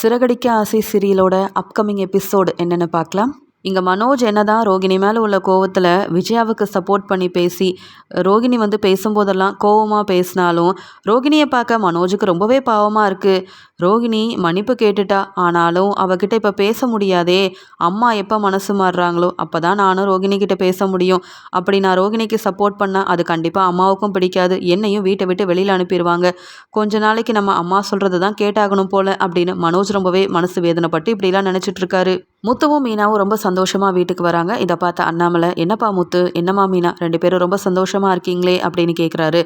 சிறகடிக்க ஆசை சீரியலோட upcoming episode என்னென்னு பார்க்கலாம். இங்கே மனோஜ் என்னதான் ரோகிணி மேலே உள்ள கோவத்தில் விஜயாவுக்கு சப்போர்ட் பண்ணி பேசி ரோகிணி வந்து பேசும்போதெல்லாம் கோவமாக பேசினாலும் ரோகிணியை பார்க்க மனோஜுக்கு ரொம்பவே பாவமாக இருக்குது ரோகிணி மன்னிப்பு கேட்டுட்டா. ஆனாலும் அவகிட்ட இப்போ பேச முடியாதே. அம்மா எப்போ மனசு மாறுறாங்களோ அப்போ தான் நானும் ரோகிணி கிட்ட பேச முடியும். அப்படி நான் ரோகிணிக்கு சப்போர்ட் பண்ணால் அது கண்டிப்பாக அம்மாவுக்கும் பிடிக்காது. என்னையும் வீட்டை விட்டு வெளியில் அனுப்பிடுவாங்க கொஞ்ச நாளைக்கு நம்ம அம்மா சொல்கிறது தான் கேட்டாகணும் போல அப்படின்னு மனோஜ் ரொம்பவே மனசு வேதனைப்பட்டு இப்படிலாம் நினச்சிட்டு இருக்காரு முத்துவும் மீனாவும் ரொம்ப சந்தோஷமாக வீட்டுக்கு வராங்க. இதை பார்த்த அண்ணாமலை என்னப்பா முத்து? என்னம்மா மீனா? ரெண்டு பேரும் ரொம்ப சந்தோஷமாக இருக்கீங்களே அப்படின்னு கேட்குறாரு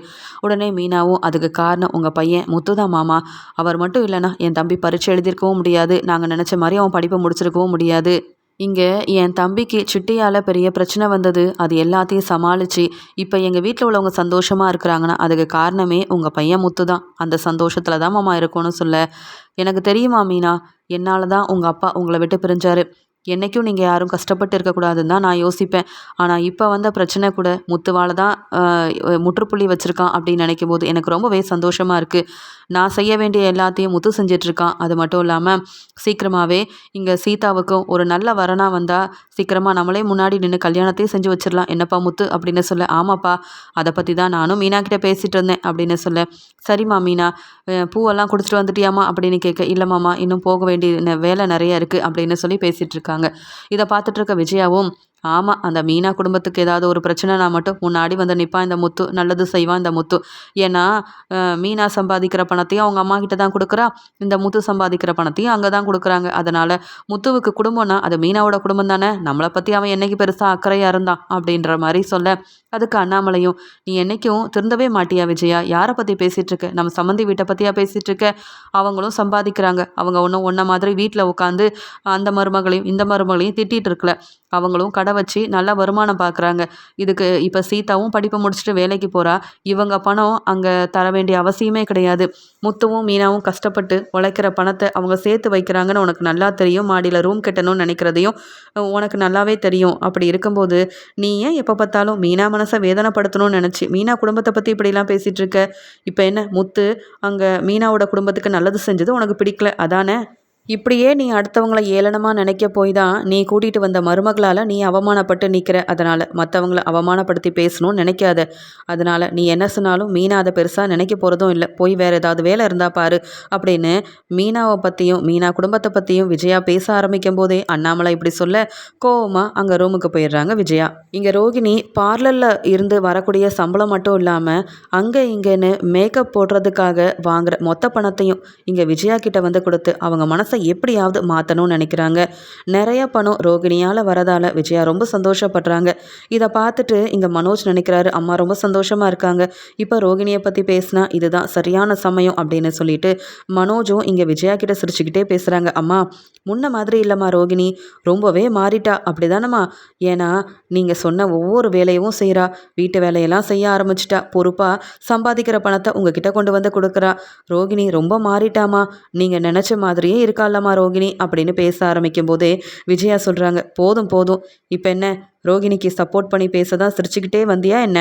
உடனே மீனாவும் அதுக்கு காரணம் உங்கள் பையன் முத்து தான் மாமா. அவர் மட்டும் இல்லை இல்லைனா என் தம்பி பரீட்சை எழுதியிருக்கவும் முடியாது. நாங்கள் நினச்ச மாதிரி அவன் படிப்பை முடிச்சிருக்கவும் முடியாது. இங்கே என் தம்பிக்கு சிட்டியால் பெரிய பிரச்சனை வந்தது. அது எல்லாத்தையும் சமாளித்து இப்போ எங்கள் வீட்டில் உள்ளவங்க சந்தோஷமாக இருக்கிறாங்கன்னா அதுக்கு காரணமே உங்கள் பையன் முத்து தான் அந்த சந்தோஷத்தில் தான் மாமா இருக்கணும்னு சொல்ல. எனக்கு தெரியுமா மீனா என்னால் தான் உங்கள் அப்பா உங்களை விட்டு பிரிஞ்சாரு. என்றைக்கும் நீங்கள் யாரும் கஷ்டப்பட்டு இருக்கக்கூடாதுன்னு தான் நான் யோசிப்பேன். ஆனால் இப்போ வந்த பிரச்சனை கூட முத்துவால் தான் முற்றுப்புள்ளி வச்சுருக்கான் அப்படின்னு நினைக்கும் போது எனக்கு ரொம்பவே சந்தோஷமாக இருக்குது நான் செய்ய வேண்டிய எல்லாத்தையும் முத்து செஞ்சிட்ருக்கான். அது மட்டும் இல்லாமல் சீக்கிரமாகவே இங்கே சீதாவுக்கும் ஒரு நல்ல வரனாக வந்தால் சீக்கிரமாக நம்மளே முன்னாடி நின்று கல்யாணத்தையும் செஞ்சு வச்சிடலாம். என்னப்பா முத்து? அப்படின்னு சொல்ல ஆமாப்பா அதை பற்றி தான் நானும் மீனா கிட்டே பேசிகிட்டு இருந்தேன். அப்படின்னு சொல்ல சரிம்மா மீனா பூவெல்லாம் கொடுத்துட்டு வந்துட்டியாமா அப்படின்னு கேட்க இல்லைம்மாம்மா இன்னும் போக வேண்டிய வேலை நிறைய இருக்குது அப்படின்னு சொல்லி பேசிகிட்டு இருக்காங்க இதை பார்த்துட்டு இருக்க விஜயாவும் ஆமாம் அந்த மீனா குடும்பத்துக்கு ஏதாவது ஒரு பிரச்சனைனா மட்டும் முன்னாடி வந்து நிற்பான் இந்த முத்து நல்லது செய்வான் இந்த முத்து. ஏன்னா மீனா சம்பாதிக்கிற பணத்தையும் அவங்க அம்மா கிட்ட தான் கொடுக்குறா இந்த முத்து சம்பாதிக்கிற பணத்தையும் அங்கே தான் கொடுக்குறாங்க. அதனால் முத்துவுக்கு குடும்பம்னா அது மீனாவோட குடும்பம் தானே நம்மளை பற்றி அவன் என்னைக்கு பெருசாக அக்கறையாக இருந்தான் அப்படின்ற மாதிரி சொல்ல அதுக்கு அண்ணாமலையும் நீ என்றைக்கும் திருந்தவே மாட்டியா விஜயா? யாரை பற்றி பேசிகிட்டு இருக்க? நம்ம சம்மந்தி வீட்டை பற்றியா பேசிகிட்டு இருக்க? அவங்களும் சம்பாதிக்கிறாங்க. அவங்க ஒன்றும் ஒன்றை மாதிரி வீட்டில் உட்காந்து அந்த மருமகளையும் இந்த மருமகளையும் திட்டிகிட்டு இருக்கல. அவங்களும் கடை வச்சு நல்லா வருமானம் பார்க்குறாங்க இதுக்கு இப்போ சீதாவும் படிப்பை முடிச்சுட்டு வேலைக்கு போகிறா இவங்க பணம் அங்கே தர வேண்டிய அவசியமே கிடையாது. முத்துவும் மீனாவும் கஷ்டப்பட்டு உழைக்கிற பணத்தை அவங்க சேர்த்து வைக்கிறாங்கன்னு உனக்கு நல்லா தெரியும். மாடியில் ரூம் கட்டணும்னு நினைக்கிறதையும் உனக்கு நல்லாவே தெரியும். அப்படி இருக்கும்போது நீ ஏன் எப்போ பார்த்தாலும் மீனா மனசை வேதனைப்படுத்தணும்னு நினச்சி மீனா குடும்பத்தை பற்றி இப்படிலாம் பேசிகிட்டு இருக்க. இப்போ என்ன முத்து அங்கே மீனாவோட குடும்பத்துக்கு நல்லது செஞ்சது உனக்கு பிடிக்கல அதானே? இப்படியே நீ அடுத்தவங்கள ஏளனமாக நினைக்க போய் தான் நீ கூட்டிகிட்டு வந்த மருமகளால் நீ அவமானப்பட்டு நிற்கிற அதனால் மற்றவங்கள அவமானப்படுத்தி பேசணும்னு நினைக்காத. அதனால் நீ என்ன சொன்னாலும் மீனா அதை பெருசாக நினைக்க போகிறதும் இல்லை. போய் வேறு ஏதாவது வேலை இருந்தால் பாரு. அப்படின்னு மீனாவை பற்றியும் மீனா குடும்பத்தை பற்றியும் விஜயா பேச ஆரம்பிக்கும் போதே அண்ணாமலை இப்படி சொல்ல கோவமாக அங்கே ரூமுக்கு போயிடுறாங்க விஜயா. இங்கே ரோகிணி பார்லரில் இருந்து வரக்கூடிய சம்பளம் மட்டும் இல்லாமல் அங்கே இங்கேன்னு மேக்கப் போடுறதுக்காக வாங்குற மொத்த பணத்தையும் இங்கே விஜயா கிட்ட வந்து கொடுத்து அவங்க மனசை எப்படியாவது மாற்றணும்னு நினைக்கிறாங்க. நிறைய பணம் ரோகிணியால் வரதால் விஜயா ரொம்ப சந்தோஷப்படுறாங்க. இதை பார்த்துட்டு இங்கே மனோஜ் நினைக்கிறாரு அம்மா ரொம்ப சந்தோஷமாக இருக்காங்க. இப்போ ரோகிணியை பற்றி பேசினா இதுதான் சரியான சமயம் அப்படின்னு சொல்லிட்டு மனோஜும் இங்கே விஜயா கிட்ட சிரிச்சுக்கிட்டே பேசுகிறாங்க அம்மா முன்ன மாதிரி இல்லைம்மா ரோகிணி. ரொம்பவே மாறிட்டா. அப்படி தானம்மா ஏன்னா நீங்கள் சொன்ன ஒவ்வொரு வேலையும் செய்கிறா வீட்டு வேலையெல்லாம் செய்ய ஆரம்பிச்சிட்டா. பொறுப்பாக சம்பாதிக்கிற பணத்தை உங்ககிட்ட கொண்டு வந்து கொடுக்குறா. ரோகிணி ரொம்ப மாறிட்டாமா நீங்கள் நினச்ச மாதிரியே இருக்கா இருக்காளம்மா ரோகிணி அப்படின்னு பேச ஆரம்பிக்கும் போதே விஜயா சொல்கிறாங்க போதும் போதும். இப்போ என்ன? ரோகிணிக்கு சப்போர்ட் பண்ணி பேச தான் சிரிச்சுக்கிட்டே வந்தியா என்ன?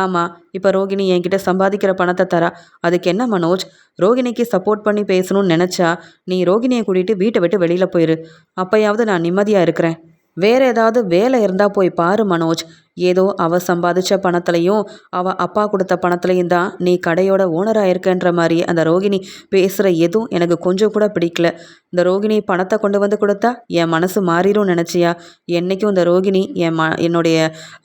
ஆமாம் இப்போ ரோகிணி என்கிட்ட சம்பாதிக்கிற பணத்தை தரா. அதுக்கு என்ன மனோஜ்? ரோகிணிக்கு சப்போர்ட் பண்ணி பேசணும்னு நினச்சா நீ ரோகிணியை கூட்டிகிட்டு வீட்டை விட்டு வெளியில் போயிரு. அப்போயாவது நான் நிம்மதியாக இருக்கிறேன். வேறு ஏதாவது வேலை இருந்தால் போய் பாரு மனோஜ். ஏதோ அவ சம்பாதிச்ச பணத்துலையும் அவ அப்பா கொடுத்த பணத்துலையும் தான் நீ கடையோட ஓனராக இருக்கன்ற மாதிரி அந்த ரோகிணி பேசுகிற எதுவும் எனக்கு கொஞ்சம் கூட பிடிக்கல. இந்த ரோகிணி பணத்தை கொண்டு வந்து கொடுத்தா என் மனசு மாறிடும் நினச்சியா? என்றைக்கும் இந்த ரோகிணி என் ம என்னுடைய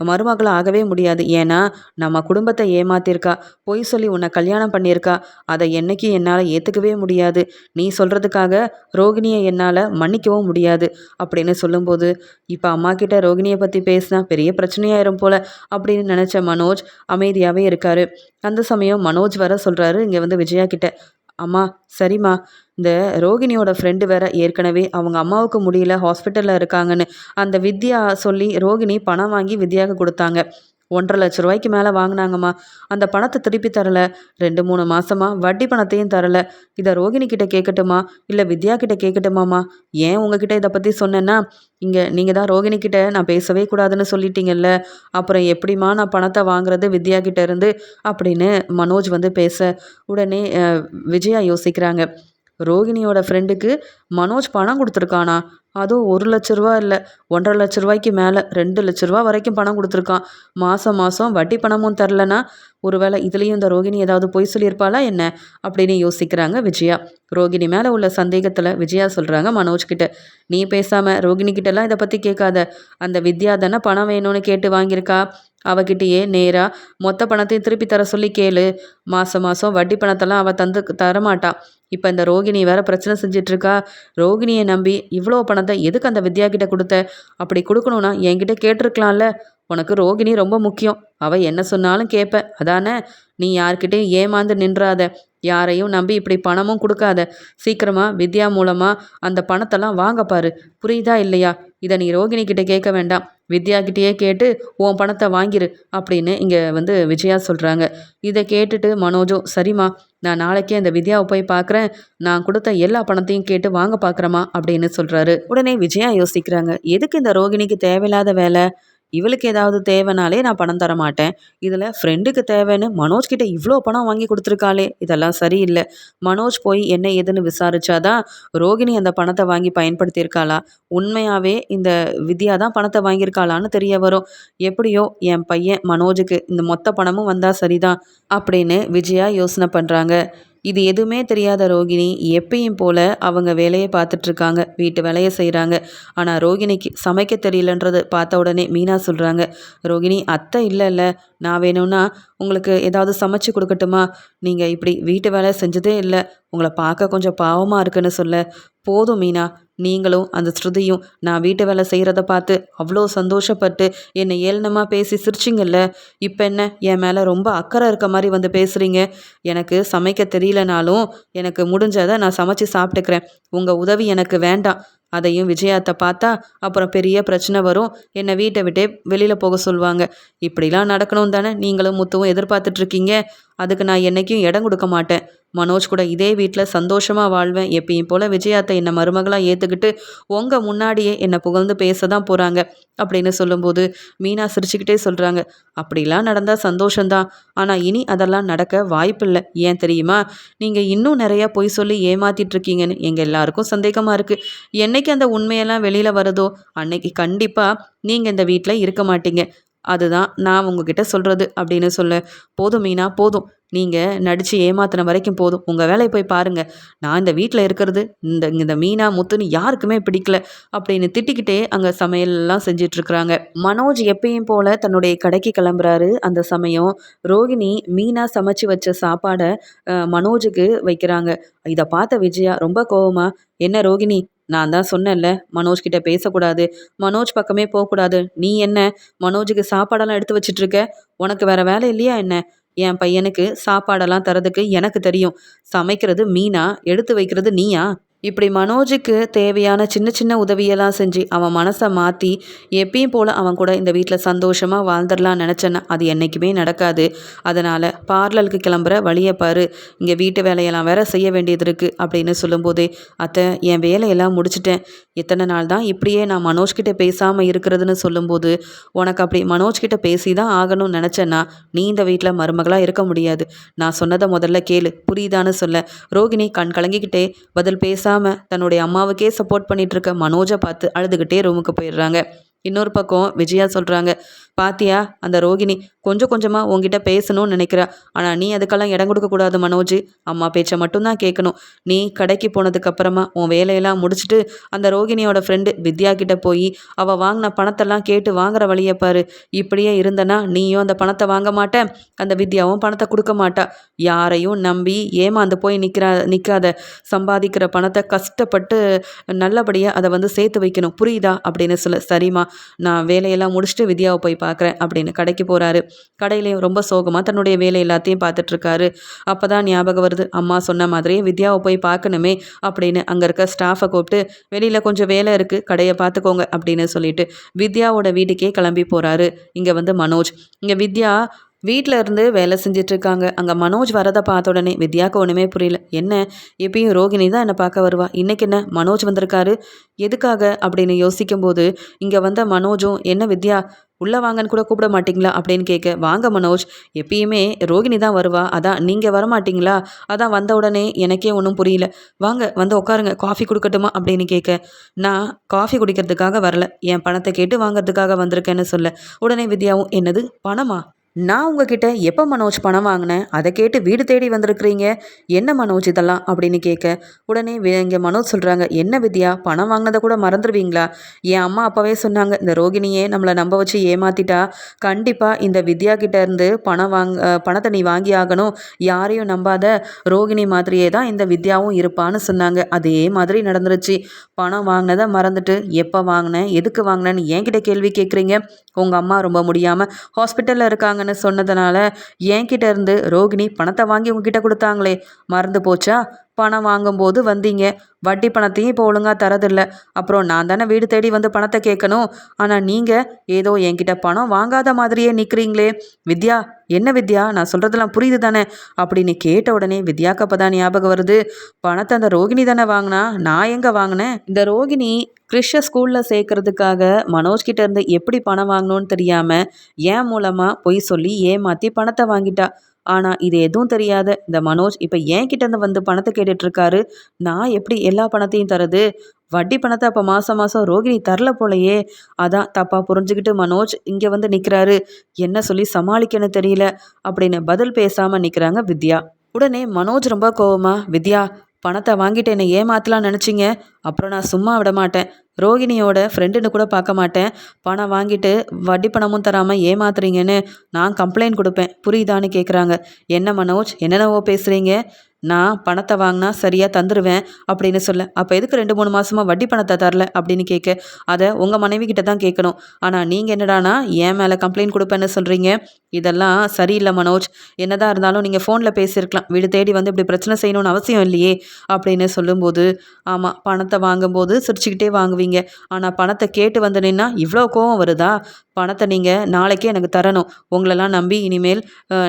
மருமகளை ஆகவே முடியாது. ஏன்னா நம்ம குடும்பத்தை ஏமாத்திருக்கா. பொய் சொல்லி உன்னை கல்யாணம் பண்ணியிருக்கா. அதை என்றைக்கும் என்னால் ஏற்றுக்கவே முடியாது. நீ சொல்கிறதுக்காக ரோகிணியை என்னால் மன்னிக்கவும் முடியாது. அப்படின்னு சொல்லும்போது இப்போ அம்மா கிட்ட ரோகிணியை பற்றி பேசினா பெரிய பிரச்சனையாக ஆயிரும் போல அப்படின்னு நினச்ச மனோஜ் அமைதியாகவே இருக்காரு. அந்த சமயம் மனோஜ் வர சொல்கிறாரு இங்கே வந்து விஜயா கிட்ட அம்மா சரிம்மா. இந்த ரோகிணியோட ஃப்ரெண்டு வேற ஏற்கனவே அவங்க அம்மாவுக்கு முடியல ஹாஸ்பிட்டலில் இருக்காங்கன்னு. அந்த வித்யா சொல்லி ரோகிணி பணம் வாங்கி வித்யாவுக்கு கொடுத்தாங்க. ஒன்றரை லட்ச ரூபாய்க்கு மேலே வாங்கினாங்கம்மா. அந்த பணத்தை திருப்பி தரல. ரெண்டு மூணு மாதமாக வட்டி பணத்தையும் தரல. இதை ரோகிணி கிட்ட கேட்கட்டுமா இல்லை வித்யா கிட்ட கேட்கட்டுமாம்மா ஏன் உங்ககிட்ட இதை பற்றி சொன்னேன்னா இங்கே நீங்கள் தான் ரோகிணி கிட்ட நான் பேசவே கூடாதுன்னு சொல்லிட்டீங்கல்ல. அப்புறம் எப்படிம்மா நான் பணத்தை வாங்குறது வித்யா கிட்ட இருந்து? அப்படின்னு மனோஜ் வந்து பேச உடனே விஜயா யோசிக்கிறாங்க. ரோகிணியோட ஃப்ரெண்டுக்கு மனோஜ் பணம் கொடுத்துருக்கானா? அதுவும் ஒரு லட்ச ரூபா இல்லை ஒன்றரை லட்ச ரூபாய்க்கு மேலே ரெண்டு லட்ச ரூபா வரைக்கும் பணம் கொடுத்துருக்கான். மாதம் மாதம் வட்டி பணமும் தரலனா ஒருவேளை இதுலேயும் இந்த ரோகிணி ஏதாவது பொய் சொல்லியிருப்பாளா என்ன அப்படின்னு யோசிக்கிறாங்க விஜயா. ரோகிணி மேலே உள்ள சந்தேகத்தில் விஜயா சொல்கிறாங்க மனோஜ் கிட்ட நீ பேசாமல் ரோகிணி கிட்டலாம் இதை பற்றி கேட்காத. அந்த வித்யா தானே பணம் வேணும்னு கேட்டு வாங்கியிருக்கா? அவகிட்டயே நேராக மொத்த பணத்தையும் திருப்பி தர சொல்லி கேளு. மாதம் மாதம் வட்டி பணத்தெல்லாம் அவள் தந்து தரமாட்டா. இப்போ இந்த ரோகிணி வேற பிரச்சனை செஞ்சிட்ருக்கா? ரோகிணியை நம்பி இவ்வளோ பணத்தை எதுக்கு அந்த வித்யா கிட்ட கொடுத்த? அப்படி கொடுக்கணும்னா என்கிட்ட கேட்டிருக்கலாம்ல. உனக்கு ரோகிணி ரொம்ப முக்கியம். அவள் என்ன சொன்னாலும் கேட்ப அதானே? நீ யார்கிட்டையும் ஏமாந்து நின்றாத. யாரையும் நம்பி இப்படி பணமும் கொடுக்காத. சீக்கிரமாக வித்யா மூலமாக அந்த பணத்தெல்லாம் வாங்க பாரு. புரியுதா இல்லையா? இதை நீ ரோகிணி கிட்ட கேட்க வேண்டாம். வித்யா கிட்டேயே கேட்டு உன் பணத்தை வாங்கிரு அப்படின்னு இங்கே வந்து விஜயா சொல்கிறாங்க இதை கேட்டுட்டு மனோஜும் சரிம்மா நான் நாளைக்கே அந்த வித்யாவை போய் பார்க்குறேன் நான் கொடுத்த எல்லா பணத்தையும் கேட்டு வாங்க பார்க்குறேம்மா அப்படின்னு சொல்கிறாரு உடனே விஜயா யோசிக்கிறாங்க. எதுக்கு இந்த ரோகிணிக்கு தேவையில்லாத வேலை? இவளுக்கு ஏதாவது தேவைனாலே நான் பணம் தர மாட்டேன். இதில் ஃப்ரெண்டுக்கு தேவைன்னு மனோஜ் கிட்ட இவ்வளோ பணம் வாங்கி கொடுத்துருக்காளே இதெல்லாம் சரியில்லை. மனோஜ் போய் என்ன ஏதுன்னு விசாரிச்சாதான் ரோகிணி அந்த பணத்தை வாங்கி பயன்படுத்தியிருக்காளா? உண்மையாகவே இந்த வித்யா தான் பணத்தை வாங்கியிருக்காளான்னு தெரிய வரும். எப்படியோ என் பையன் மனோஜுக்கு இந்த மொத்த பணமும் வந்தால் சரிதான் அப்படின்னு விஜயா யோசனை பண்ணுறாங்க இது எதுவுமே தெரியாத ரோகிணி எப்பயும் போல் அவங்க வேலையை பார்த்துட்ருக்காங்க வீட்டு வேலையை செய்கிறாங்க ஆனால் ரோகிணிக்கு சமைக்க தெரியலன்றது பார்த்த உடனே மீனா சொல்கிறாங்க ரோகிணி அத்தை இல்லைல்ல. நான் வேணும்னா உங்களுக்கு ஏதாவது சமைச்சு கொடுக்கட்டுமா? நீங்கள் இப்படி வீட்டு வேலை செஞ்சதே இல்லை. உங்களை பார்க்க கொஞ்சம் பாவமாக இருக்குன்னு சொல்ல. போதும் மீனா. நீங்களும் அந்த ஸ்ருதியும் நான் வீட்டு வேலை செய்கிறத பார்த்து அவ்வளோ சந்தோஷப்பட்டு என்னை ஏளனமாக பேசி சிரிச்சிங்கல்ல? இப்போ என்ன? என் மேலே ரொம்ப அக்கறை இருக்க மாதிரி வந்து பேசுகிறீங்க எனக்கு சமைக்க தெரியலனாலும் எனக்கு முடிஞ்சதை நான் சமைச்சு சாப்பிட்டுக்கிறேன். உங்கள் உதவி எனக்கு வேண்டாம். அதையும் விஜயாத்தை பார்த்தா அப்புறம் பெரிய பிரச்சனை வரும். என்னை வீட்டை விட்டே வெளியில் போக சொல்லுவாங்க. இப்படிலாம் நடக்கணும் தானே நீங்களும் முத்துவும் எதிர்பார்த்துட்ருக்கீங்க அதுக்கு நான் என்றைக்கும் இடம் கொடுக்க மாட்டேன். மனோஜ் கூட இதே வீட்டில் சந்தோஷமாக வாழ்வேன். எப்பயும் போல் விஜயாத்தை என்னை மருமகளாக ஏற்றுக்கிட்டு உங்கள் முன்னாடியே என்னை புகழ்ந்து பேச தான் போகிறாங்க அப்படின்னு சொல்லும்போது மீனா சிரிச்சுக்கிட்டே சொல்கிறாங்க அப்படிலாம் நடந்தால் சந்தோஷந்தான் ஆனால் இனி அதெல்லாம் நடக்க வாய்ப்பில்லை. ஏன் தெரியுமா? நீங்கள் இன்னும் நிறையா பொய் சொல்லி ஏமாத்திட்ருக்கீங்கன்னு எங்கள் எல்லாருக்கும் சந்தேகமாக இருக்குது என்னைக்கு அந்த உண்மையெல்லாம் வெளியில் வருதோ அன்னைக்கு கண்டிப்பாக நீங்கள் இந்த வீட்டில் இருக்க மாட்டீங்க. அதுதான் நான் உங்ககிட்ட சொல்கிறது அப்படின்னு சொல்ல போதும் மீனா போதும். நீங்கள் நடித்து ஏமாத்தின வரைக்கும் போதும். உங்கள் வேலையை போய் பாருங்கள் நான் இந்த வீட்டில் இருக்கிறது இந்த இந்த மீனா முத்துன்னு யாருக்குமே பிடிக்கல அப்படின்னு திட்டிக்கிட்டே அங்கே சமையல்லாம் செஞ்சிட்ருக்குறாங்க. மனோஜ் எப்பயும் போல் தன்னுடைய கடைக்கு கிளம்புறாரு. அந்த சமயம் ரோகிணி மீனா சமைச்சு வச்ச சாப்பாடை மனோஜுக்கு வைக்கிறாங்க. இதை பார்த்த விஜயா ரொம்ப கோவமாக என்ன ரோகிணி நான் தான் சொன்னேன்ல மனோஜ் கிட்ட பேசக்கூடாது மனோஜ் பக்கமே போகக்கூடாது. நீ என்ன? மனோஜுக்கு சாப்பாடெல்லாம் எடுத்து வச்சிட்ருக்க உனக்கு வேற வேலை இல்லையா என்ன? என் பையனுக்கு சாப்பாடெல்லாம் தரதுக்கு எனக்கு தெரியும். சமைக்கிறது மீனா? எடுத்து வைக்கிறது நீயா? இப்படி மனோஜுக்கு தேவையான சின்ன சின்ன உதவியெல்லாம் செஞ்சு அவன் மனசை மாற்றி எப்பயும் போல் அவன் கூட இந்த வீட்டில் சந்தோஷமாக வாழ்ந்துடலாம் நினச்சேன்னா அது என்றைக்குமே நடக்காது. அதனால் பார்லருக்கு கிளம்புற வழியை பாரு. இங்கே வீட்டு வேலையெல்லாம் வேற செய்ய வேண்டியது இருக்குது அப்படின்னு சொல்லும்போதே அத்தை என் வேலையெல்லாம் முடிச்சிட்டேன். எத்தனை நாள் தான் இப்படியே நான் மனோஜ்கிட்ட பேசாமல் இருக்கிறதுன்னு சொல்லும்போது உனக்கு அப்படி மனோஜ்கிட்ட பேசி தான் ஆகணும்னு நினச்சேன்னா நீ இந்த வீட்டில் மருமகளாக இருக்க முடியாது. நான் சொன்னதை முதல்ல கேளு. புரியுதான்னு சொல்ல. ரோகிணி கண் கலங்கிக்கிட்டே பதில் பேச பேசாமல் தன்னுடைய அம்மாவுக்கே சப்போர்ட் பண்ணிகிட்ருக்க மனோஜை பார்த்து அழுதுகிட்டே ரூமுக்கு போயிடுறாங்க. இன்னொரு பக்கம் விஜயா சொல்கிறாங்க பாத்தியா? அந்த ரோகிணி கொஞ்சம் கொஞ்சமாக உங்ககிட்ட பேசணும்னு நினைக்கிறா. ஆனால் நீ அதுக்கெல்லாம் இடம் கொடுக்கக்கூடாது மனோஜ். அம்மா பேச்சை மட்டும்தான் கேட்கணும் நீ கடைக்கு போனதுக்கப்புறமா உன் வேலையெல்லாம் முடிச்சுட்டு அந்த ரோகிணியோட ஃப்ரெண்டு வித்யா கிட்ட போய் அவள் வாங்கின பணத்தெல்லாம் கேட்டு வாங்குற வழியை பாரு. இப்படியே இருந்தனா நீயும் அந்த பணத்தை வாங்க மாட்டேன் அந்த வித்யாவும் பணத்தை கொடுக்க மாட்டா. யாரையும் நம்பி ஏமாந்து போய் நிற்கிறா நிற்காத சம்பாதிக்கிற பணத்தை கஷ்டப்பட்டு நல்லபடியாக அதை வந்து சேர்த்து வைக்கணும். புரியுதா? அப்படின்னு சொல்ல. சரிம்மா. நான் வேலையெல்லாம் முடிச்சுட்டு வித்யாவை போய் பார்க்குறேன் அப்படின்னு கடைக்கு போகிறாரு கடையிலேயும் ரொம்ப சோகமாக தன்னுடைய வேலை எல்லாத்தையும் பார்த்துட்ருக்காரு. அப்போ தான் ஞாபகம் வருது அம்மா சொன்ன மாதிரியே வித்யாவை போய் பார்க்கணுமே அப்படின்னு அங்கே இருக்க ஸ்டாஃபை கூப்பிட்டு வெளியில் கொஞ்சம் வேலை இருக்குது கடையை பார்த்துக்கோங்க அப்படின்னு சொல்லிட்டு வித்யாவோட வீட்டுக்கே கிளம்பி போகிறாரு இங்கே வந்து மனோஜ். இங்கே வித்யா வீட்டில் இருந்து வேலை செஞ்சிட்ருக்காங்க. அங்கே மனோஜ் வரதை பார்த்த உடனே வித்யாவுக்கு ஒன்றுமே புரியல. என்ன? எப்பயும் ரோகிணி தான் என்னை பார்க்க வருவா? இன்றைக்கி என்ன? மனோஜ் வந்திருக்காரு? எதுக்காக? அப்படின்னு யோசிக்கும்போது இங்கே வந்த மனோஜும் என்ன வித்யா? உள்ளே வாங்கன்னு கூட கூப்பிட மாட்டிங்களா? அப்படின்னு கேட்க வாங்க மனோஜ் எப்பயுமே ரோகிணி தான் வருவா. அதான் நீங்கள் வரமாட்டிங்களா? அதான் வந்த உடனே எனக்கே ஒன்றும் புரியல. வாங்க வந்து உட்காருங்க. காஃபி கொடுக்கட்டுமா? அப்படின்னு கேட்க நான் காஃபி குடிக்கிறதுக்காக வரல. என் பணத்தை கேட்டு வாங்குறதுக்காக வந்திருக்கேன்னு சொல்ல. உடனே வித்யாவும் என்னது பணமா? நான் உங்ககிட்ட எப்போ மனோஜ் பணம் வாங்கினேன்? அதை கேட்டு வீடு தேடி வந்திருக்கிறீங்க. என்ன மனோஜ் இதெல்லாம்? அப்படின்னு கேட்க உடனே இங்கே மனோஜ் சொல்கிறாங்க என்ன வித்யா? பணம் வாங்கினதை கூட மறந்துடுவீங்களா என் அம்மா அப்பாவே சொன்னாங்க இந்த ரோகிணியே நம்மளை நம்ப வச்சு ஏமாத்திட்டா. கண்டிப்பாக இந்த வித்யா கிட்ட இருந்து பணம் வாங்க பணத்தை நீ வாங்கி ஆகணும். யாரையும் நம்பாத ரோகிணி மாதிரியே தான் இந்த வித்யாவும் இருப்பான்னு சொன்னாங்க. அதே மாதிரி நடந்துருச்சு. பணம் வாங்கினதை மறந்துட்டு எப்போ வாங்கினேன்? எதுக்கு வாங்கினேன்னு என்கிட்ட கேள்வி கேட்குறீங்க? உங்கள் அம்மா ரொம்ப முடியாமல் ஹாஸ்பிட்டலில் இருக்காங்கன்னு கொடுத்தாங்கன்னு சொன்னதுனால என்கிட்ட இருந்து ரோகிணி பணத்தை வாங்கி உங்ககிட்ட கொடுத்தாங்களே. மறந்து போச்சா? பணம் வாங்கும்போது வந்தீங்க. வட்டி பணத்தையும் இப்போ ஒழுங்காக தரதில்ல. அப்புறம் நான் தானே வீடு தேடி வந்து பணத்தை கேட்கணும். ஆனால் நீங்கள் ஏதோ என்கிட்ட பணம் வாங்காத மாதிரியே நிற்கிறீங்களே வித்யா என்ன வித்யா? நான் சொல்கிறதெல்லாம் புரியுது தானே? அப்படின்னு கேட்ட உடனே வித்யாக்கு அப்போ தான் ஞாபகம் வருது. பணத்தை அந்த ரோகிணி தானே வாங்கினா? நான் எங்கே வாங்கினேன்? இந்த ரோகிணி கிறிஷ ஸ்கூலில் சேர்க்கறதுக்காக மனோஜ்கிட்ட இருந்து எப்படி பணம் வாங்கணும்னு தெரியாமல் ஏன் மூலமாக பொய் சொல்லி ஏமாற்றி பணத்தை வாங்கிட்டா? ஆனால் இது எதுவும் தெரியாத இந்த மனோஜ் இப்போ ஏன் கிட்டேருந்து வந்து பணத்தை கேட்டுட்ருக்காரு? நான் எப்படி எல்லா பணத்தையும் தரது? வட்டி பணத்தை அப்போ மாதம் மாதம் ரோகிணி தரல போலையே. அதான் தப்பாக புரிஞ்சுக்கிட்டு மனோஜ் இங்கே வந்து நிற்கிறாரு என்ன சொல்லி சமாளிக்கன்னு தெரியல. அப்படின்னு பதில் பேசாமல் நிற்கிறாங்க வித்யா. உடனே மனோஜ் ரொம்ப கோவமா வித்யா பணத்தை வாங்கிட்டு என்னை ஏமாத்தலாம் நினச்சிங்க? அப்புறம் நான் சும்மா விட மாட்டேன். ரோகிணியோட ஃப்ரெண்டுன்னு கூட பார்க்க மாட்டேன். பணம் வாங்கிட்டு வட்டி பணமும் தராமல் ஏமாத்துறீங்கன்னு நான் கம்ப்ளைண்ட் கொடுப்பேன். புரியுதான்னு கேட்குறாங்க என்ன மனோஜ் என்னென்னவோ பேசுகிறீங்க நான் பணத்தை வாங்கினா சரியாக தந்துடுவேன் அப்படின்னு சொல்ல. அப்போ எதுக்கு ரெண்டு மூணு மாதமாக வட்டி பணத்தை தரல அப்படின்னு கேட்க அதை உங்கள் மனைவி கிட்ட தான் கேட்கணும் ஆனால் நீங்கள் என்னடானா ஏன் மேலே கம்ப்ளைண்ட் கொடுப்பேன்னு சொல்கிறீங்க இதெல்லாம் சரியில்லை மனோஜ். என்னதான் இருந்தாலும் நீங்கள் ஃபோனில் பேசியிருக்கலாம். வீடு தேடி வந்து இப்படி பிரச்சனை செய்யணும்னு அவசியம் இல்லையே அப்படின்னு சொல்லும்போது ஆமாம் பணத்தை வாங்கும்போது சிரிச்சுக்கிட்டே வாங்குவீங்க. ஆனால் பணத்தை கேட்டு வந்து நின்னா இவ்வளோ கோவம் வருதா? பணத்தை நீங்கள் நாளைக்கே எனக்கு தரணும். உங்களெல்லாம் நம்பி இனிமேல்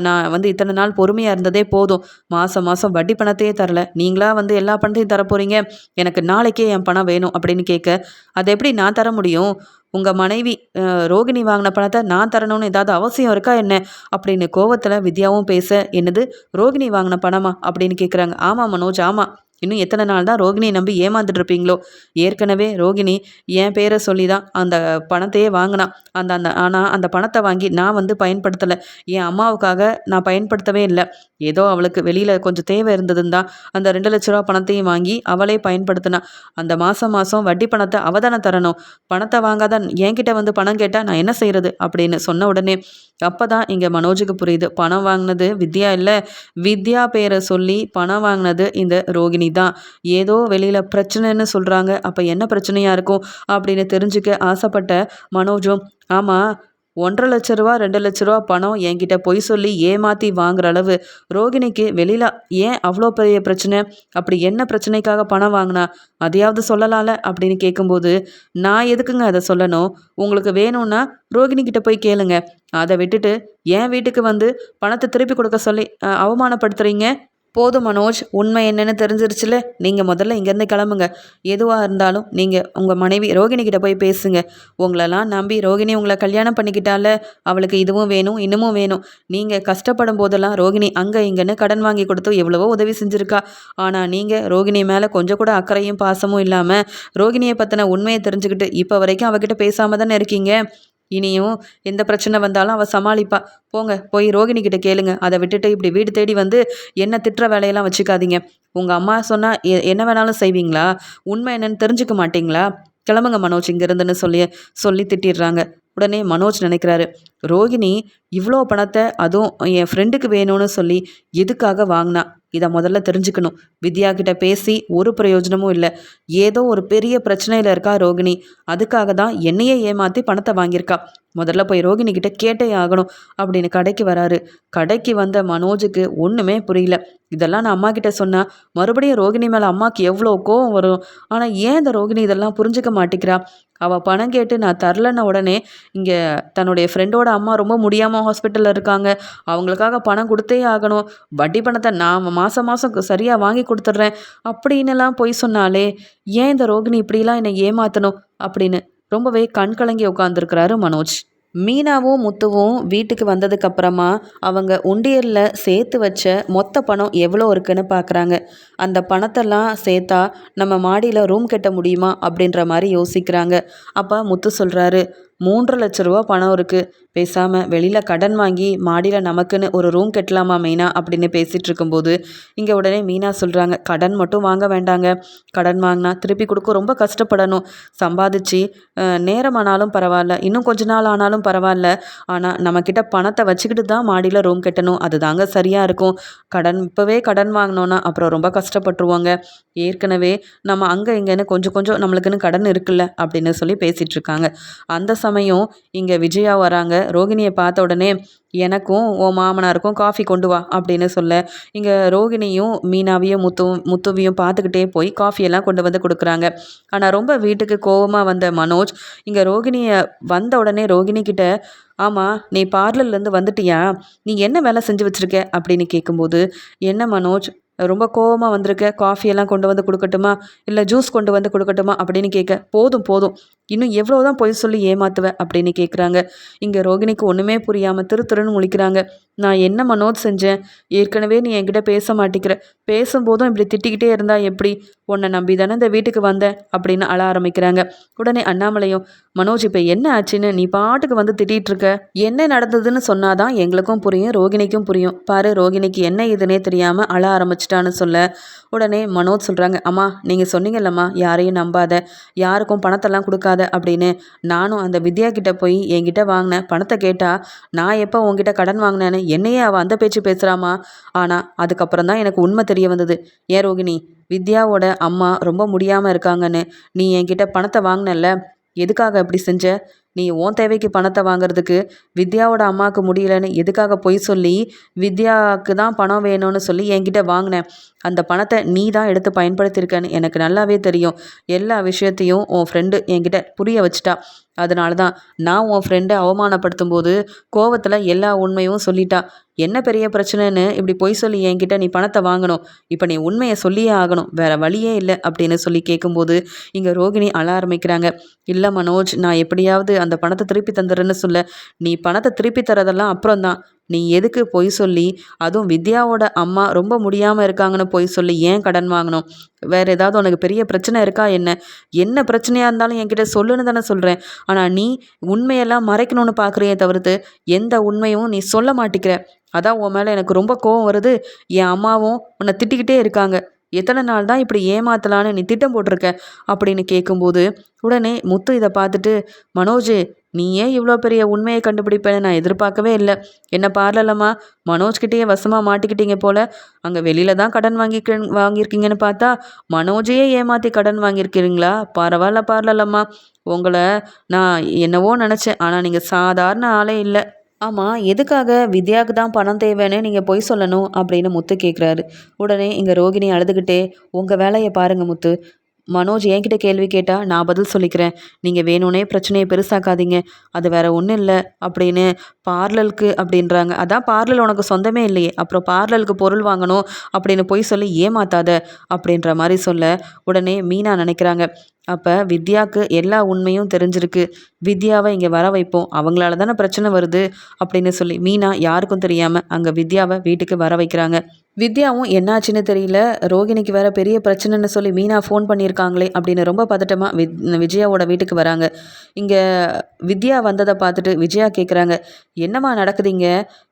நான் வந்து இத்தனை நாள் பொறுமையாக இருந்ததே போதும். மாதம் மாதம் வட்டி பணத்தையே தரல. நீங்களா வந்து எல்லா பணத்தையும் தர போகிறீங்க எனக்கு நாளைக்கே என் பணம் வேணும் அப்படின்னு கேட்க அதை எப்படி நான் தர முடியும்? உங்கள் மனைவி ரோகிணி வாங்கின பணத்தை நான் தரணும்னு ஏதாவது அவசியம் இருக்கா என்ன? அப்படின்னு கோவத்தில் வித்யாவும் பேச என்னது? ரோகிணி வாங்கின பணமா? அப்படின்னு கேட்குறாங்க ஆமாம் மனோஜ் ஆமாம் இன்னும் எத்தனை நாள் தான் ரோகிணியை நம்பி ஏமாந்துட்டு இருப்பீங்களோ ஏற்கனவே ரோகிணி என் பேரை சொல்லி தான் அந்த பணத்தையே வாங்கினான் அந்த அந்த ஆனால் அந்த பணத்தை வாங்கி நான் வந்து பயன்படுத்தலை. என் அம்மாவுக்காக நான் பயன்படுத்தவே இல்லை. ஏதோ அவளுக்கு வெளியில் கொஞ்சம் தேவை இருந்ததுன்னு தான் அந்த ரெண்டு லட்ச ரூபா பணத்தையும் வாங்கி அவளே பயன்படுத்தினா. அந்த மாதம் மாதம் வட்டி பணத்தை அவதானம் தரணும். பணத்தை வாங்காத என்கிட்ட வந்து பணம் கேட்டால் நான் என்ன செய்கிறது அப்படின்னு சொன்ன உடனே அப்போ தான் இங்கே மனோஜுக்கு புரியுது. பணம் வாங்கினது வித்யா இல்லை. வித்யா பேரை சொல்லி பணம் வாங்கினது இந்த ரோகிணி தான். ஏதோ வெளியில் பிரச்சனைன்னு சொல்கிறாங்க அப்போ என்ன பிரச்சனையாக இருக்கும்? அப்படின்னு தெரிஞ்சுக்க ஆசைப்பட்ட மனோஜும் ஆமாம் ஒன்றரை லட்ச ரூபா ரெண்டு லட்ச ரூபா பணம் என்கிட்ட பொய் சொல்லி ஏமாற்றி வாங்குற அளவு ரோகிணிக்கு வெளியில் ஏன் அவ்வளோ பெரிய பிரச்சனை? அப்படி என்ன பிரச்சனைக்காக பணம் வாங்கினா? அதையாவது சொல்லலாம்ல அப்படின்னு கேட்கும்போது நான் எதுக்குங்க அதை சொல்லணும்? உங்களுக்கு வேணும்னா ரோகிணி கிட்ட போய் கேளுங்க. அதை விட்டுட்டு என் வீட்டுக்கு வந்து பணத்தை திருப்பி கொடுக்க சொல்லி அவமானப்படுத்துறீங்க? போதும் மனோஜ் உண்மை என்னென்னு தெரிஞ்சிருச்சுல? நீங்கள் முதல்ல இங்கேருந்து கிளம்புங்க. எதுவாக இருந்தாலும் நீங்கள் உங்கள் மனைவி ரோகிணி கிட்ட போய் பேசுங்க. உங்களெல்லாம் நம்பி ரோகிணி உங்களை கல்யாணம் பண்ணிக்கிட்டால அவளுக்கு இதுவும் வேணும் இன்னமும் வேணும். நீங்கள் கஷ்டப்படும் போதெல்லாம் ரோகிணி அங்கே இங்கேன்னு கடன் வாங்கி கொடுத்து எவ்வளவோ உதவி செஞ்சுருக்கா. ஆனால் நீங்கள் ரோகிணி மேலே கொஞ்சம் கூட அக்கறையும் பாசமும் இல்லாமல் ரோகிணியை பற்றின உண்மையை தெரிஞ்சுக்கிட்டு இப்போ வரைக்கும் அவகிட்ட பேசாமல் தானே இருக்கீங்க? இனியும் எந்த பிரச்சனை வந்தாலும் அவள் சமாளிப்பா. போங்க போய் ரோகிணி கிட்ட கேளுங்க. அதை விட்டுட்டு இப்படி வீடு தேடி வந்து என்ன திட்டுற வேலையெல்லாம் வச்சுக்காதீங்க. உங்கள் அம்மா சொன்னால் என்ன வேணாலும் செய்வீங்களா? உண்மை என்னன்னு தெரிஞ்சுக்க மாட்டீங்களா? கிளம்புங்க மனோஜ் இங்கேருந்துன்னு சொல்லி சொல்லி திட்டிடுறாங்க. உடனே மனோஜ் நினைக்கிறாரு ரோகிணி இவ்வளோ பணத்தை அதுவும் என் ஃப்ரெண்டுக்கு வேணும்னு சொல்லி எதுக்காக வாங்கினா? இதை முதல்ல தெரிஞ்சுக்கணும். வித்யா கிட்ட பேசி ஒரு பிரயோஜனமும் இல்லை. ஏதோ ஒரு பெரிய பிரச்சனையில் இருக்கா ரோகிணி. அதுக்காக தான் என்னையே ஏமாற்றி பணத்தை வாங்கியிருக்கா. முதல்ல போய் ரோகிணி கிட்ட கேட்டே ஆகணும் அப்படின்னு கடைக்கு வராரு. கடைக்கு வந்த மனோஜுக்கு ஒன்றுமே புரியல. இதெல்லாம் நான் அம்மா கிட்ட சொன்னால் மறுபடியும் ரோகிணி மேலே அம்மாவுக்கு எவ்வளோ கோவம் வரும். ஆனால் ஏன் இந்த ரோகிணி இதெல்லாம் புரிஞ்சுக்க மாட்டேங்கிறா? அவள் பணம் கேட்டு நான் தரலன்ன உடனே இங்கே தன்னுடைய ஃப்ரெண்டோட அம்மா ரொம்ப முடியாமல் ஹாஸ்பிட்டலில் இருக்காங்க. அவங்களுக்காக பணம் கொடுத்தே ஆகணும். வட்டி பணத்தை நான் மாதம் மாதம் சரியாக வாங்கி கொடுத்துட்றேன். அப்படின்னுலாம் போய் சொன்னாலே ஏன் இந்த ரோகிணி இப்படிலாம் என்னை ஏமாற்றணும் அப்படின்னு ரொம்பவே கண் கலங்கி உட்காந்துருக்கிறாரு மனோஜ். மீனாவும் முத்துவும் வீட்டுக்கு வந்ததுக்கப்புறமா அவங்க உண்டியலில் சேர்த்து வச்ச மொத்த பணம் எவ்வளோ இருக்குன்னு பார்க்குறாங்க அந்த பணத்தெல்லாம் சேர்த்தா நம்ம மாடியில் ரூம் கட்ட முடியுமா அப்படின்ற மாதிரி யோசிக்கிறாங்க. அப்போ முத்து சொல்கிறாரு மூன்று லட்ச ரூபா பணம் இருக்குது பேசாமல் வெளியில் கடன் வாங்கி மாடியில் நமக்குன்னு ஒரு ரூம் கட்டலாமா மீனா அப்படின்னு பேசிகிட்டு இருக்கும்போது இங்கே உடனே மீனா சொல்கிறாங்க கடன் மட்டும் வாங்க வேண்டாங்க. கடன் வாங்கினா திருப்பி கொடுக்க ரொம்ப கஷ்டப்படணும். சம்பாதிச்சு நேரமானாலும் பரவாயில்ல. இன்னும் கொஞ்ச நாள் ஆனாலும் பரவாயில்ல. ஆனால் நம்மக்கிட்ட பணத்தை வச்சுக்கிட்டு தான் மாடியில் ரூம் கட்டணும். அதுதாங்க சரியாக இருக்கும். கடன் இப்போவே கடன் வாங்கினோன்னா அப்புறம் ரொம்ப கஷ்டப்பட்டுருவாங்க. ஏற்கனவே நம்ம அங்கே இங்கேன்னு கொஞ்சம் கொஞ்சம் நம்மளுக்குன்னு கடன் இருக்குல்ல? அப்படின்னு சொல்லி பேசிகிட்டு இருக்காங்க. அந்த சமயம் இங்கே விஜயா வராங்க. ரோகிணியை பார்த்த உடனே எனக்கும் உன் மாமனாருக்கும் காஃபி கொண்டு வா அப்படின்னு சொல்ல இங்கே ரோகிணியும் மீனாவையும் முத்துவும் முத்துவையும் பார்த்துக்கிட்டே போய் காஃபியெல்லாம் கொண்டு வந்து கொடுக்குறாங்க. ஆனால் ரொம்ப வீட்டுக்கு கோவமாக வந்த மனோஜ் இங்கே ரோகிணியை வந்த உடனே ரோகிணி கிட்ட ஆமாம் நீ பார்லர்லேருந்து வந்துட்டியா? நீ என்ன வேலை செஞ்சு வச்சுருக்க? அப்படின்னு கேட்கும்போது என்ன மனோஜ் ரொம்ப கோவமாக வந்திருக்க? காஃபியெல்லாம் கொண்டு வந்து கொடுக்கட்டுமா? இல்லை ஜூஸ் கொண்டு வந்து கொடுக்கட்டுமா? அப்படின்னு கேட்க போதும் போதும். இன்னும் எவ்வளோ தான் பொய் சொல்லி ஏமாத்துவேன் அப்படின்னு கேட்குறாங்க இங்கே ரோகிணிக்கு ஒன்றுமே புரியாமல் திரு திருன்னு முழிக்கிறாங்க. நான் என்ன மனோஜ் செஞ்சேன்? ஏற்கனவே நீ என்கிட்ட பேச மாட்டேங்கிற பேசும்போதும் இப்படி திட்டிக்கிட்டே இருந்தா எப்படி? உன்னை நம்பி தானே இந்த வீட்டுக்கு வந்தேன் அப்படின்னு அழ ஆரம்பிக்கிறாங்க. உடனே அண்ணாமலையும் மனோஜ் இப்போ என்ன ஆச்சுன்னு? நீ பாட்டுக்கு வந்து திட்டிகிட்டு இருக்க என்ன நடந்ததுன்னு சொன்னாதான் எங்களுக்கும் புரியும் ரோகிணிக்கும் புரியும். பாரு ரோகிணிக்கு என்ன இதுனே தெரியாமல் அழ ஆரம்பிச்சிட்டான்னு சொல்ல. உடனே மனோஜ் சொல்கிறாங்க அம்மா நீங்கள் சொன்னீங்கல்லம்மா யாரையும் நம்பாத. யாருக்கும் பணத்தெல்லாம் கொடுக்காத. அப்படின்னு நானும் அந்த வித்யா கிட்ட போய் என்கிட்ட வாங்கினேன் பணத்தை கேட்டால் நான் எப்போ உங்ககிட்ட கடன் வாங்கினேன்னு என்னையே அவள் அந்த பேச்சு பேசுகிறாமா ஆனால் அதுக்கப்புறம் தான் எனக்கு உண்மை தெரிய வந்தது. ஏன் ரோகிணி வித்யாவோட அம்மா ரொம்ப முடியாமல் இருக்காங்கன்னு நீ என்கிட்ட பணத்தை வாங்கினல்ல எதுக்காக இப்படி செஞ்ச? நீ உன் தேவைக்கு பணத்தை வாங்குறதுக்கு வித்யாவோட அம்மாவுக்கு முடியலன்னு எதுக்காக பொய் சொல்லி வித்யாவுக்கு தான் பணம் வேணும்னு சொல்லி என்கிட்ட வாங்கினேன் அந்த பணத்தை நீ தான் எடுத்து பயன்படுத்தியிருக்கன்னு எனக்கு நல்லாவே தெரியும். எல்லா விஷயத்தையும் உன் ஃப்ரெண்டு என்கிட்ட புரிய வச்சிட்டா. அதனால தான் நான் உன் ஃப்ரெண்டை அவமானப்படுத்தும் போது கோவத்தில் எல்லா உண்மையும் சொல்லிட்டா என்ன பெரிய பிரச்சனைன்னு இப்படி பொய் சொல்லி என்கிட்ட நீ பணத்தை வாங்கணும். இப்போ நீ உண்மையை சொல்லியே ஆகணும். வேற வழியே இல்லை. அப்படின்னு சொல்லி கேட்கும்போது இங்கே ரோகிணி அழ ஆரம்பிக்கிறாங்க. இல்லை மனோஜ் நான் எப்படியாவது அந்த பணத்தை திருப்பி தந்துடுறேன்னு சொல்ல நீ பணத்தை திருப்பி தரதெல்லாம் அப்புறம் தான் நீ எதுக்கு பொய் சொல்லி அதுவும் வித்யாவோட அம்மா ரொம்ப முடியாமல் இருக்காங்கன்னு பொய் சொல்லி ஏன் கடன் வாங்கணும்? வேறு ஏதாவது உனக்கு பெரிய பிரச்சனை இருக்கா என்ன? என்ன பிரச்சனையாக இருந்தாலும் என்கிட்ட சொல்லுன்னு தானே சொல்கிறேன் ஆனால் நீ உண்மையெல்லாம் மறைக்கணும்னு பார்க்குறியே தவிர்த்து எந்த உண்மையும் நீ சொல்ல மாட்டேங்கிற அதான் உன் மேலே எனக்கு ரொம்ப கோவம் வருது. என் அம்மாவும் உன்னை திட்டிக்கிட்டே இருக்காங்க. எத்தனை நாள் தான் இப்படி ஏமாத்தலான்னு நீ திட்டம் போட்டிருக்க? அப்படின்னு கேட்கும்போது உடனே முத்து இதை பார்த்துட்டு மனோஜ் நீ ஏன் இவ்வளோ பெரிய உண்மையை கண்டுபிடிப்பேன்னு நான் எதிர்பார்க்கவே இல்லை. என்ன பார்லலம்மா? மனோஜ்கிட்டயே வசமாக மாட்டிக்கிட்டீங்க போல். அங்கே வெளியில் தான் கடன் வாங்கிக்க வாங்கியிருக்கீங்கன்னு பார்த்தா மனோஜையே ஏமாற்றி கடன் வாங்கியிருக்கிறீங்களா? பரவாயில்ல பார்லலம்மா. உங்களை நான் என்னவோ நினச்சேன். ஆனால் நீங்கள் சாதாரண ஆளே இல்லை. ஆமாம் எதுக்காக வித்யாவுக்கு தான் பணம் தேவைன்னு நீங்கள் பொய் சொல்லணும் அப்படின்னு முத்து கேட்குறாரு உடனே இங்கே ரோகிணி அழுதுகிட்டே உங்கள் வேலையை பாருங்கள் முத்து. மனோஜ் என்கிட்ட கேள்வி கேட்டால் நான் பதில் சொல்லிக்கிறேன். நீங்கள் வேணும்னே பிரச்சனையை பெருசாக்காதீங்க. அது வேற ஒன்றும் இல்லை அப்படின்னு பார்லருக்கு அப்படின்றாங்க. அதான் பார்லர் உனக்கு சொந்தமே இல்லையே. அப்புறம் பார்லருக்கு பொருள் வாங்கணும் அப்படின்னு போய் சொல்லி ஏமாத்தாத அப்படின்ற மாதிரி சொல்ல உடனே மீனா நினைக்கிறாங்க. அப்போ வித்யாவுக்கு எல்லா உண்மையும் தெரிஞ்சிருக்கு. வித்யாவை இங்கே வர வைப்போம். அவங்களால தானே பிரச்சனை வருது அப்படின்னு சொல்லி மீனா யாருக்கும் தெரியாமல் அங்கே வித்யாவை வீட்டுக்கு வர வைக்கிறாங்க. வித்யாவும் என்னாச்சுன்னு தெரியல. ரோகிணிக்கு வேற பெரிய பிரச்சனைன்னு சொல்லி மீனா ஃபோன் பண்ணியிருக்காங்களே அப்படின்னு ரொம்ப பதட்டமாக வித் விஜயாவோட வீட்டுக்கு வராங்க. இங்கே வித்யா வந்ததை பார்த்துட்டு விஜயா கேட்குறாங்க என்னம்மா நடக்குதுங்க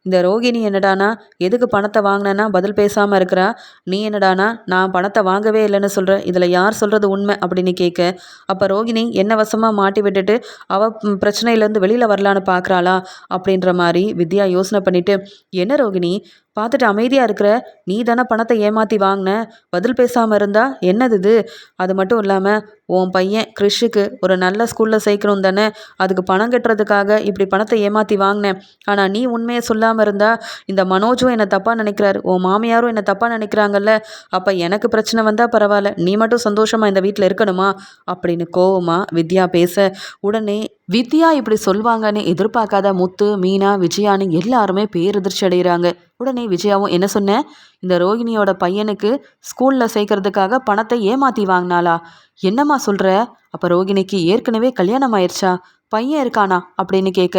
இந்த ரோகிணி என்னடானா எதுக்கு பணத்தை வாங்கினேன்னா பதில் பேசாமல் இருக்கிறா? நீ என்னடானா நான் பணத்தை வாங்கவே இல்லைன்னு சொல்கிறேன் இதில் யார் சொல்கிறது உண்மை அப்படின்னு கேட்க அப்போ ரோகிணி என்ன வசமாக மாட்டி விட்டுட்டு அவள் பிரச்சனையிலேருந்து வெளியில் வரலான்னு பார்க்குறாளா அப்படின்ற மாதிரி வித்யா யோசனை பண்ணிவிட்டு என்ன ரோகிணி பார்த்துட்டு அமைதியாக இருக்கிற நீ தானே பணத்தை ஏமாற்றி வாங்கின? பதில் பேசாமல் இருந்தா என்னது இது? அது மட்டும் இல்லாமல் உன் பையன் கிறிஷுக்கு ஒரு நல்ல ஸ்கூலில் சேர்க்கணும் தானே? அதுக்கு பணம் கட்டுறதுக்காக இப்படி பணத்தை ஏமாற்றி வாங்கினேன் ஆனால் நீ உண்மையை சொல்லாமல் இருந்தா இந்த மனோஜும் என்னை தப்பாக நினைக்கிறாரு. உன் மாமியாரும் என்னை தப்பாக நினைக்கிறாங்கல்ல. அப்போ எனக்கு பிரச்சனை வந்தால் பரவாயில்ல. நீ மட்டும் சந்தோஷமாக இந்த வீட்டில் இருக்கணுமா? அப்படின்னு கோவமாக வித்யா பேச உடனே வித்யா இப்படி சொல்வாங்கன்னு எதிர்பார்க்காத முத்து மீனா விஜயான்னு எல்லாருமே பேரதிர்ச்சி அடைகிறாங்க. உடனே விஜயாவும் என்ன சொன்னேன் இந்த ரோகிணியோட பையனுக்கு ஸ்கூலில் சேர்க்கறதுக்காக பணத்தை ஏமாற்றி வாங்கினாளா? என்னம்மா சொல்கிற அப்போ ரோகிணிக்கு ஏற்கனவே கல்யாணம் ஆயிடுச்சா பையன் இருக்கானா அப்படின்னு கேட்க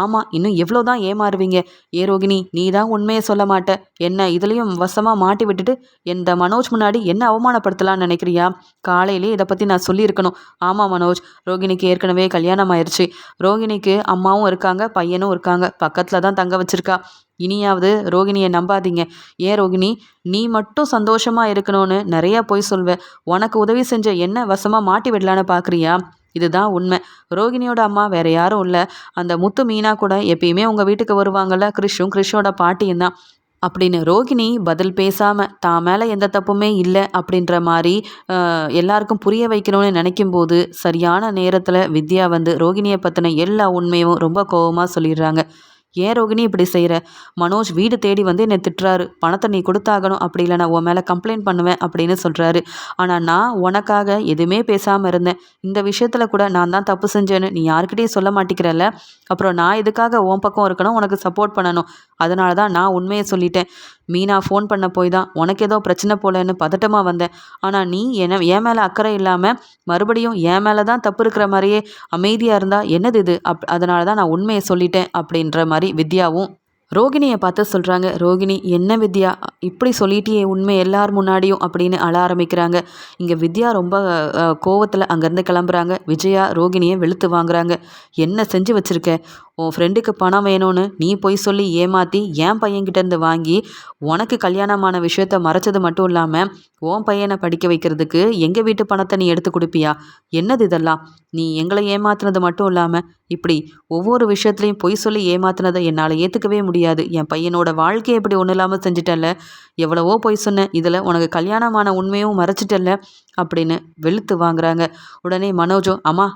ஆமாம் இன்னும் எவ்வளோ தான் ஏமாறுவீங்க? ஏ ரோகிணி நீ தான் உண்மையை சொல்ல மாட்ட. என்ன இதுலேயும் வசமாக மாட்டி விட்டுட்டு இந்த மனோஜ் முன்னாடி என்ன அவமானப்படுத்தலாம்னு நினைக்கிறியா? காலையிலே இதை பற்றி நான் சொல்லியிருக்கணும். ஆமாம் மனோஜ். ரோகிணிக்கு ஏற்கனவே கல்யாணம் ஆயிடுச்சு ரோகிணிக்கு அம்மாவும் இருக்காங்க பையனும் இருக்காங்க. பக்கத்தில் தான் தங்க வச்சிருக்கா. இனியாவது ரோகிணியை நம்பாதீங்க. ஏன் ரோகிணி நீ மட்டும் சந்தோஷமாக இருக்கணும்னு நிறையா பொய் சொல்வ உனக்கு உதவி செஞ்ச என்ன வசமாக மாட்டி விடலான்னு பார்க்குறியா இதுதான் உண்மை. ரோகிணியோட அம்மா வேற யாரும் இல்லை. அந்த முத்து மீனா கூட எப்பயுமே உங்கள் வீட்டுக்கு வருவாங்கல்ல கிறிஷும் கிறிஷோட பாட்டியும் தான். அப்படின்னு ரோகிணி பதில் பேசாமல் தான் மேலே எந்த தப்புமே இல்லை அப்படின்ற மாதிரி எல்லாருக்கும் புரிய வைக்கணும்னு நினைக்கும் போது சரியான நேரத்தில் வித்யா வந்து ரோகிணியை பற்றின எல்லா உண்மையும் ரொம்ப கோபமாக சொல்லிடுறாங்க. ஏன் ரோகிணி இப்படி செய்கிற மனோஜ் வீடு தேடி வந்து என்னை திட்டுறாரு. பணத்தை நீ கொடுத்தாகணும். அப்படி இல்லை நான் உன் மேலே கம்ப்ளைண்ட் பண்ணுவேன் அப்படின்னு சொல்கிறாரு ஆனால் நான் உனக்காக எதுவுமே பேசாமல் இருந்தேன். இந்த விஷயத்தில் கூட நான் தான் தப்பு செஞ்சேன்னு நீ யாருக்கிட்டையும் சொல்ல மாட்டேங்கிறல்ல? அப்புறம் நான் எதுக்காக உன் பக்கம் இருக்கணும்? உனக்கு சப்போர்ட் பண்ணணும். அதனால தான் நான் உண்மையை சொல்லிட்டேன். மீனா ஃபோன் பண்ண போய் தான் உனக்கு ஏதோ பிரச்சனை போலன்னு பதட்டமாக வந்தேன். ஆனால் நீ என்ன என் மேலே அக்கறை இல்லாமல் மறுபடியும் என் மேலே தான் தப்பு இருக்கிற மாதிரியே அமைதியாக இருந்தால் என்னது இது? அப் அதனால தான் நான் உண்மையை சொல்லிட்டேன் அப்படின்ற மாதிரி வித்யாவும் ரோகிணியை பார்த்து சொல்கிறாங்க ரோகிணி என்ன வித்யா? இப்படி சொல்லிட்டியே உண்மை எல்லார் முன்னாடியும் அப்படின்னு அழ ஆரம்பிக்கிறாங்க. இங்கே வித்யா ரொம்ப கோவத்தில் அங்கேருந்து கிளம்புறாங்க. விஜயா ரோகிணியை வெளுத்து வாங்குறாங்க. என்ன செஞ்சு வச்சுருக்க? உன் ஃப்ரெண்டுக்கு பணம் வேணும்னு நீ போய் சொல்லி ஏமாற்றி என் பையன்கிட்டேருந்து வாங்கி உனக்கு கல்யாணமான விஷயத்த மறைச்சது மட்டும் இல்லாமல் உன் பையனை படிக்க வைக்கிறதுக்கு எங்கள் வீட்டு பணத்தை நீ எடுத்து கொடுப்பியா? என்னது இதெல்லாம்? நீ எங்களை ஏமாத்துனது மட்டும் இல்லாமல் இப்படி ஒவ்வொரு விஷயத்துலையும் பொய் சொல்லி ஏமாத்துனதை என்னால் ஏற்றுக்கவே முடியாது. என் பையனோட வாழ்க்கையை இப்படி ஒன்றும் இல்லாமல் செஞ்சிட்டல்ல. எவ்வளவோ பொய் சொன்னேன் இதில் உனக்கு கல்யாணமான உண்மையும் மறைச்சிட்டல்ல அப்படின்னு வெளுத்து வாங்குறாங்க. உடனே மனோஜும் அம்மா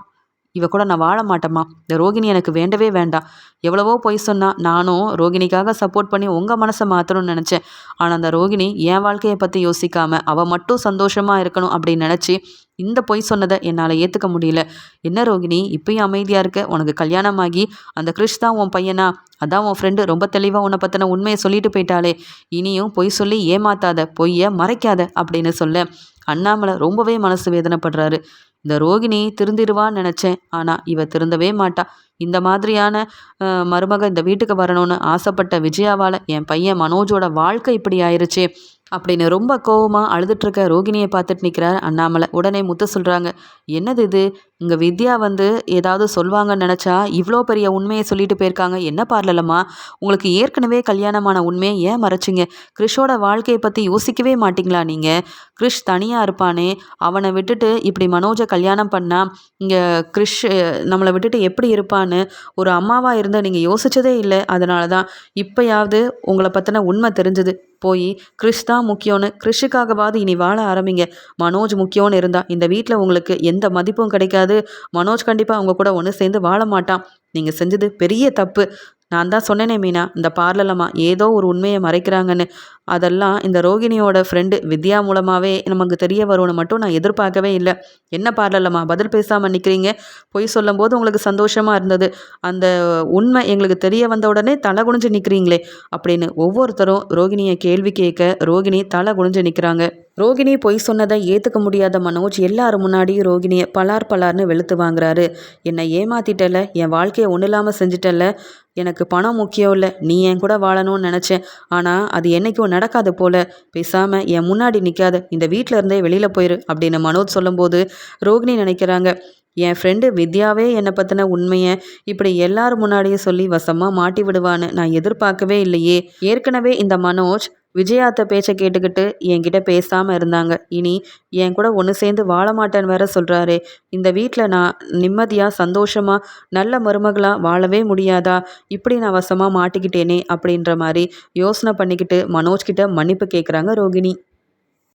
இவ கூட நான் வாழ மாட்டேம்மா. இந்த ரோகிணி எனக்கு வேண்டவே வேண்டாம் எவ்வளவோ பொய் சொன்னா நானும் ரோகிணிக்காக சப்போர்ட் பண்ணி உங்கள் மனசை மாற்றணும்னு நினச்சேன். ஆனால் அந்த ரோகிணி என் வாழ்க்கையை பற்றி யோசிக்காமல் அவள் மட்டும் சந்தோஷமாக இருக்கணும் அப்படின்னு நினச்சி இந்த பொய் சொன்னதை என்னால் ஏற்றுக்க முடியல. என்ன ரோகிணி இப்பயும் அமைதியாக இருக்க? உனக்கு கல்யாணம் ஆகி அந்த கிறிஷ் தான் உன் பையனா? அதான் உன் ஃப்ரெண்டு ரொம்ப தெளிவாக உன்னை பற்றின உண்மையை சொல்லிட்டு போயிட்டாலே இனியும் பொய் சொல்லி ஏமாத்தாத பொய்யை மறைக்காத அப்படின்னு சொல்ல அண்ணாமலை ரொம்பவே மனசு வேதனைப்படுறாரு. இந்த ரோகிணி திருந்திடுவான்னு நினச்சேன். ஆனால் இவ திருந்தவே மாட்டா. இந்த மாதிரியான மருமக இந்த வீட்டுக்கு வரணும்னு ஆசைப்பட்ட விஜயாவால் என் பையன் மனோஜோட வாழ்க்கை இப்படி ஆயிடுச்சே அப்படின்னு ரொம்ப கோவமாக அழுதுட்ருக்க ரோகிணியை பார்த்துட்டு நிற்கிறார் அண்ணாமலை. உடனே முத்த சொல்கிறாங்க என்னது இது? இங்கே வித்யா வந்து ஏதாவது சொல்வாங்கன்னு நினச்சா இவ்வளோ பெரிய உண்மையை சொல்லிட்டு போயிருக்காங்க. என்ன பார்லலம்மா? உங்களுக்கு ஏற்கனவே கல்யாணமான உண்மையை ஏன் மறைச்சிங்க? கிறிஷோட வாழ்க்கையை பற்றி யோசிக்கவே மாட்டிங்களா நீங்கள் கிறிஷ் தனியாக இருப்பானே அவனை விட்டுட்டு இப்படி மனோஜை கல்யாணம் பண்ணால் இங்கே கிறிஷ் நம்மளை விட்டுட்டு எப்படி இருப்பான்னு ஒரு அம்மாவாக இருந்தால் நீங்கள் யோசிச்சதே இல்லை. அதனால தான் இப்போயாவது உங்களை பற்றின உண்மை தெரிஞ்சுது. போய் கிறிஷ் தான் முக்கியம்னு கிறிஷுக்காகவாது இனி வாழ ஆரம்பிங்க. மனோஜ் முக்கியம்னு இருந்தால் இந்த வீட்டில் உங்களுக்கு எந்த மதிப்பும் கிடைக்காது. மனோஜ் கண்டிப்பாக அவங்க கூட ஒன்று சேர்ந்து வாழ மாட்டான். நீங்கள் செஞ்சது பெரிய தப்பு. நான் தான் சொன்னேனே மீனா இந்த பார்லலம்மா ஏதோ ஒரு உண்மையை மறைக்கிறாங்கன்னு. அதெல்லாம் இந்த ரோகிணியோட ஃப்ரெண்டு வித்யா மூலமாகவே நமக்கு தெரிய வரும்னு மட்டும் நான் எதிர்பார்க்கவே இல்லை. என்ன பார்லலம்மா பதில் பேசாமல் நிற்கிறீங்க பொய் சொல்லும்போது உங்களுக்கு சந்தோஷமாக இருந்தது. அந்த உண்மை எங்களுக்கு தெரிய வந்த உடனே தலை குனிஞ்சு நிற்கிறீங்களே அப்படின்னு ஒவ்வொருத்தரும் ரோகிணியை கேள்வி கேட்க ரோகிணி தலை குனிஞ்சு நிற்கிறாங்க ரோகிணி பொய் சொன்னதை ஏற்றுக்க முடியாத மனோஜ் எல்லாரும் முன்னாடியும் ரோகிணியை பலார் பலார்னு வெளுத்து வாங்குறாரு. என்னை ஏமாத்திட்டல என் வாழ்க்கையை ஒன்றும் இல்லாமல் செஞ்சிட்டல எனக்கு பணம் முக்கியம் இல்லை. நீ என் கூட வாழணும்னு நினச்சேன். ஆனால் அது என்றைக்கும் நடக்காது போல. பேசாமல் என் முன்னாடி நிற்காத இந்த வீட்டில் இருந்தே வெளியில் போயிரு அப்படின்னு மனோஜ் சொல்லும்போது ரோகிணி நினைக்கிறாங்க. என் ஃப்ரெண்டு வித்யாவே என்னை பற்றின உண்மையை இப்படி எல்லார் முன்னாடியும் சொல்லி வசமாக மாட்டி விடுவான்னு நான் எதிர்பார்க்கவே இல்லையே. ஏற்கனவே இந்த மனோஜ் விஜயாத்த பேச்சை கேட்டுக்கிட்டு என்கிட்ட பேசாமல் இருந்தாங்க. இனி என் கூட ஒன்று சேர்ந்து வாழ மாட்டேன்னு வேற சொல்கிறாரே இந்த வீட்டில் நான் நிம்மதியாக சந்தோஷமாக நல்ல மருமகளாக வாழவே முடியாதா? இப்படி நான் வசமாக மாட்டிக்கிட்டேனே அப்படின்ற மாதிரி யோசனை பண்ணிக்கிட்டு மனோஜ்கிட்ட மன்னிப்பு கேட்குறாங்க ரோகிணி.